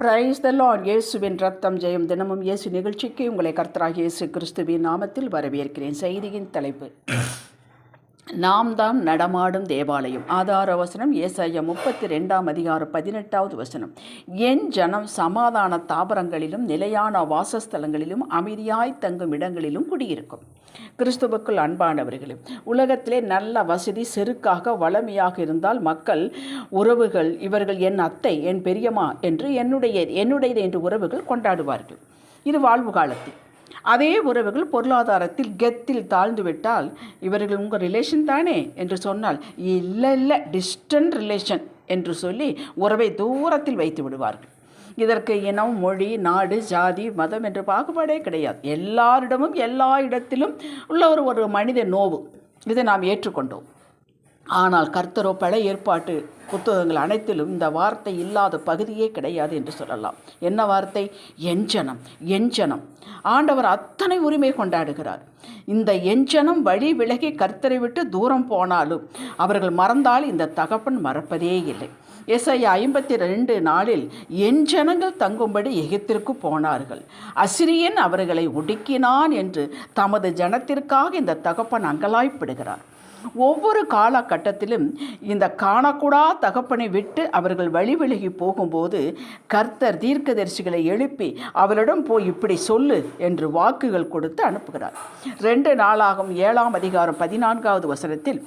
Praise the Lord இயேசுவின் ரத்தம் ஜெயம் தினமும் இயேசு நிகழ்ச்சிக்கு உங்களை கர்த்தராக இயேசு கிறிஸ்துவின் நாமத்தில் வரவேற்கிறேன். செய்தியின் தலைப்பு. நாம் தான் நடமாடும் தேவாலயம். ஆதார வசனம் ஏசாய முப்பத்தி ரெண்டாம் அதிகாரம் பதினெட்டாவது வசனம். என் ஜனம் சமாதான தாபரங்களிலும் நிலையான வாசஸ்தலங்களிலும் அமைதியாய் தங்கும் இடங்களிலும் குடியிருக்கும். கிறிஸ்துவுக்குள் அன்பானவர்களே உலகத்திலே நல்ல வசதி செருக்காக வளமையாக இருந்தால் மக்கள் உறவுகள் இவர்கள் என் அத்தை என் பெரியம்மா என்று என்னுடைய என்னுடையது என்று உறவுகள் கொண்டாடுவார்கள். இது வாழ்வு காலத்தில். அதே உறவுகள் பொருளாதாரத்தில் கெத்தில் தாழ்ந்து விட்டால் இவர்கள் உங்கள் ரிலேஷன் தானே என்று சொன்னால் இல்லை இல்லை டிஸ்டன்ட் ரிலேஷன் என்று சொல்லி உறவை தூரத்தில் வைத்து விடுவார்கள். இதற்கு இனம் மொழி நாடு ஜாதி மதம் என்று பாகுபாடே கிடையாது. எல்லாரிடமும் எல்லா இடத்திலும் உள்ள ஒரு ஒரு மனித நோவு. இதை நாம் ஏற்றுக்கொண்டோம். ஆனால் கர்த்தரோ பழைய ஏற்பாட்டு புத்தகங்கள் அனைத்திலும் இந்த வார்த்தை இல்லாத பகுதியே கிடையாது என்று சொல்லலாம். என்ன வார்த்தை? எஞ்சனம் எஞ்சனம் ஆண்டவர் அத்தனை உரிமை கொண்டாடுகிறார். இந்த எஞ்சனம் வழி விலகி கர்த்தரை விட்டு தூரம் போனாலும் அவர்கள் மறந்தால் இந்த தகப்பன் மறப்பதே இல்லை. எஸ்ஐ ஐம்பத்தி ரெண்டு நாளில் என் ஜனங்கள் தங்கும்படி எகிப்திற்கு போனார்கள். அசிரியன் அவர்களை ஒடுக்கினான் என்று தமது ஜனத்திற்காக இந்த தகப்பன் அங்கலாய்ப்பிடுகிறார். ஒவ்வொரு காலகட்டத்திலும் இந்த காணக்கூடா தகப்பனை விட்டு அவர்கள் வழி விலகி போகும்போது கர்த்தர் தீர்க்கதரிசிகளை எழுப்பி அவரிடம் போய் இப்படி சொல்லு என்று வாக்குகள் கொடுத்து அனுப்புகிறார். ரெண்டு நாளாகும் ஏழாம் அதிகாரம் பதினான்காவது வசனத்தில்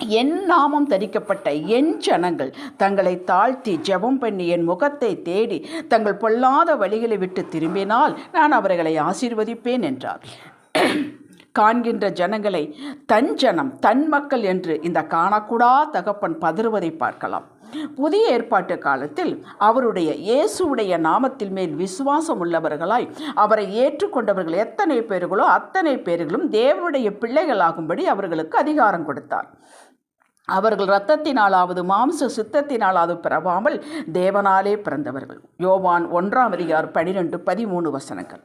என் நாமம் தரிக்கப்பட்ட என் ஜனங்கள் தங்களை தாழ்த்தி ஜெபம் பண்ணி என் முகத்தை தேடி தங்கள் பொல்லாத வழிகளை விட்டு திரும்பினால் நான் அவர்களை ஆசீர்வதிப்பேன் என்றார். காண்கின்ற ஜனங்களை தன் ஜனம் தன் மக்கள் என்று இந்த காணக்கூடா தகப்பன் பதறுவதை பார்க்கலாம். புதிய ஏற்பாட்டு காலத்தில் அவருடைய இயேசுடைய நாமத்தில் மேல் விசுவாசம் உள்ளவர்களாய் அவரை ஏற்றுக்கொண்டவர்கள் எத்தனை பேர்களோ அத்தனை பேர்களும் தேவனுடைய பிள்ளைகளாகும்படி அவர்களுக்கு அதிகாரம் கொடுத்தார். அவர்கள் இரத்தத்தினாலாவது மாம்ச சித்தத்தினாலாவது பிறவாமல் தேவனாலே பிறந்தவர்கள். யோவான் ஒன்றாம் அதிகார் பனிரெண்டு பதிமூணு வசனங்கள்.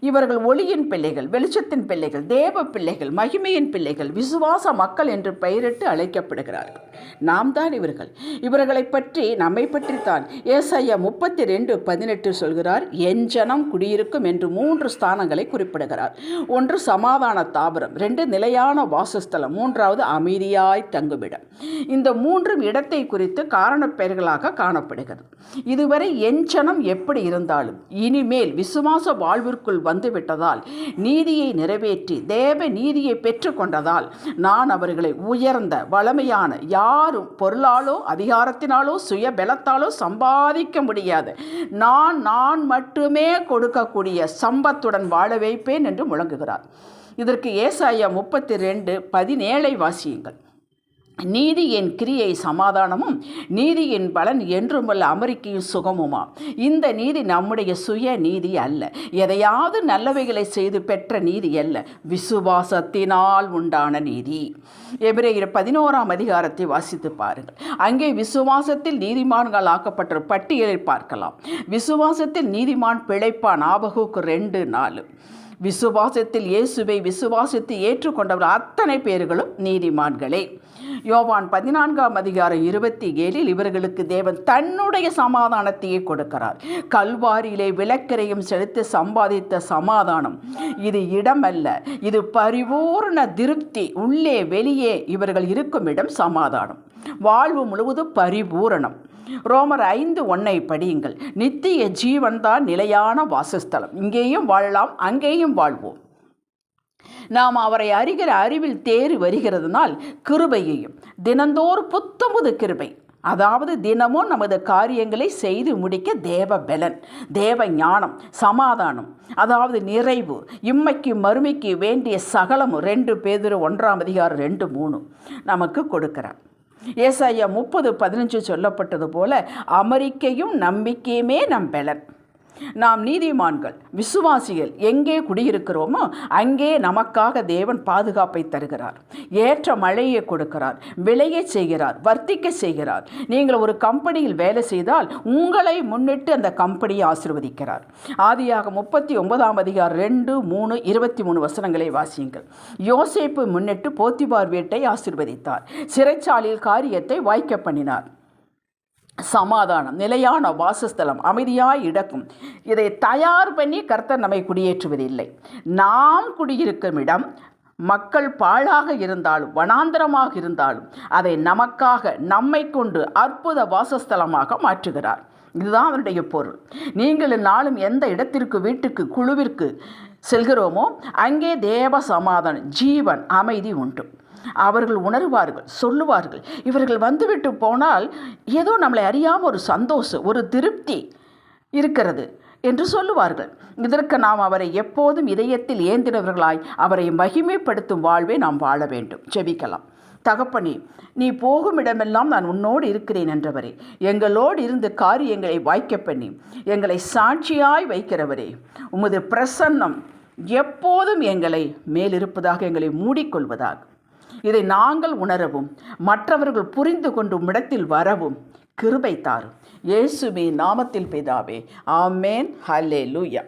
இவர்கள் ஒளியின் பிள்ளைகள் வெளிச்சத்தின் பிள்ளைகள் தேவ பிள்ளைகள் மகிமையின் பிள்ளைகள் விசுவாச மக்கள் என்று பெயரிட்டு அழைக்கப்படுகிறார்கள். நாம் தான் இவர்கள். இவர்களை பற்றி நம்மை பற்றித்தான் ஏசையா முப்பத்தி ரெண்டு பதினெட்டு சொல்கிறார். என் ஜனம் குடியிருக்கும் என்று மூன்று ஸ்தானங்களை குறிப்பிடுகிறார். ஒன்று சமாதான தாபரம் ரெண்டு நிலையான வாசஸ்தலம் மூன்றாவது அமைதியாய் தங்குமிடம். இந்த மூன்றும் இடத்தை குறித்து காரணப் பெயர்களாக காணப்படுகிறது. இதுவரை என் ஜனம் எப்படி இருந்தாலும் இனிமேல் விசுவாச வாழ்விற்குள் வந்துவிட்டதால் நீதியை நிறைவேற்றி தேவ நீதியை பெற்றுக்கொண்டதால் நான் அவர்களை உயர்ந்த வளமையான யாரும் பொருளாலோ அதிகாரத்தினாலோ சுய பலத்தாலோ சம்பாதிக்க முடியாது. நான் நான் மட்டுமே கொடுக்கக்கூடிய சம்பத்துடன் வாழ வைப்பேன் என்று முழங்குகிறார். இதற்கு ஏசாயா முப்பத்தி ரெண்டு பதினேழை வாசியுங்கள். நீதியின் கிரியை சமாதானமும் நீதியின் பலன் என்றுமல்ல அமெரிக்கையும் சுகமுமா? இந்த நீதி நம்முடைய சுய நீதி அல்ல. எதையாவது நல்லவைகளை செய்து பெற்ற நீதி அல்ல. விசுவாசத்தினால் உண்டான நீதி. எபிரேயர் பதினோராம் அதிகாரத்தை வாசித்து பாருங்கள். அங்கே விசுவாசத்தில் நீதிமான்கள் ஆக்கப்பட்ட பட்டியலை பார்க்கலாம். விசுவாசத்தில் நீதிமான் பிழைப்பான் ஆபகுக்கு ரெண்டு நாலு. விசுவாசத்தில் இயேசுவை விசுவாசித்து ஏற்றுக்கொண்டவர் அத்தனை பேர்களும் நீதிமான்களே. யோவான் பதினான்காம் அதிகாரம் இருபத்தி ஏழில் இவர்களுக்கு தேவன் தன்னுடைய சமாதானத்தையே கொடுக்கிறார். கல்வாரியிலே விளக்கரையும் செலுத்தி சம்பாதித்த சமாதானம். இது இடமல்ல இது பரிபூர்ண திருப்தி. உள்ளே வெளியே இவர்கள் இருக்கும் இடம் சமாதானம். வாழ்வு முழுவதும் பரிபூரணம். ரோமர் ஐந்து ஒன்னை படியுங்கள். நித்திய ஜீவன்தான் நிலையான வாசஸ்தலம். இங்கேயும் வாழலாம் அங்கேயும் வாழ்வோம். நாம் அவரை அறிகிற அறிவில் தேறி வருகிறதுனால் கிருபையையும் தினந்தோறும் புத்தமுது கிருபை. அதாவது தினமும் நமது காரியங்களை செய்து முடிக்க தேவ பலன் தேவ ஞானம் சமாதானம் அதாவது நிறைவு இம்மைக்கு மறுமைக்கு வேண்டிய சகலமும் ரெண்டு பேதிரு ஒன்றாம் அதிகாரம் ரெண்டு மூணு நமக்கு கொடுக்கிறார். ஏசாயா முப்பது பதினஞ்சு சொல்லப்பட்டது போல அமெரிக்கையும் நம்பிக்கையுமே நம்பலன் நாம் நீதிமான்கள் விசுவாசிகள் எங்கே குடியிருக்கிறோமோ அங்கே நமக்காக தேவன் பாதுகாப்பை தருகிறார். ஏற்ற மழையை கொடுக்கிறார் விளைய செய்கிறார் வர்த்திக்க செய்கிறார். நீங்கள் ஒரு கம்பெனியில் வேலை செய்தால் உங்களை முன்னிட்டு அந்த கம்பெனியை ஆசிர்வதிக்கிறார். ஆதியாக முப்பத்தி ஒன்பதாம் அதிகார் ரெண்டு மூணு இருபத்தி மூணு வசனங்களை வாசியுங்கள். யோசேப்பு முன்னிட்டு போத்திபார் வீட்டை ஆசிர்வதித்தார். சிறைச்சாலையில் காரியத்தை வாய்க்க பண்ணினார். சமாதானம் நிலையான வாசஸ்தலம் அமைதியாய் இடக்கும். இதை தயார் பண்ணி கர்த்தர் நம்மை குடியேற்றுவதில்லை. நாம் குடியிருக்கும் இடம் மக்கள் பாழாக இருந்தாலும் வனாந்தரமாக இருந்தாலும் அதை நமக்காக நம்மை கொண்டு அற்புத வாசஸ்தலமாக மாற்றுகிறார். இதுதான் அவருடைய பொருள். நீங்கள் நாளும் எந்த இடத்திற்கு வீட்டுக்கு குழுவிற்கு செல்கிறோமோ அங்கே தேவ சமாதானம் ஜீவன் அமைதி உண்டு. அவர்கள் உணர்வார்கள் சொல்லுவார்கள். இவர்கள் வந்துவிட்டு போனால் ஏதோ நம்மளை அறியாமல் ஒரு சந்தோஷம் ஒரு திருப்தி இருக்கிறது என்று சொல்லுவார்கள். இதற்கு நாம் அவரை எப்போதும் இதயத்தில் ஏந்தினவர்களாய் அவரை மகிமைப்படுத்தும் வாழ்வை நாம் வாழ வேண்டும். ஜெபிக்கலாம். தகப்பனே நீ போகும் இடமெல்லாம் நான் உன்னோடு இருக்கிறேன் என்றவரே. எங்களோடு இருந்து காரியங்களை வாய்க்க பண்ணி. எங்களை சாட்சியாய் வைக்கிறவரே. உமது பிரசன்னம் எப்போதும் எங்களை மேலிருப்பதாக எங்களை மூடிக்கொள்வதாக. இதை நாங்கள் உணரவும் மற்றவர்கள் புரிந்து கொண்டும் இடத்தில் வரவும் கிருபை தாரும். இயேசுமே நாமத்தில் பிதாவே ஆமேன். ஹலே லூயா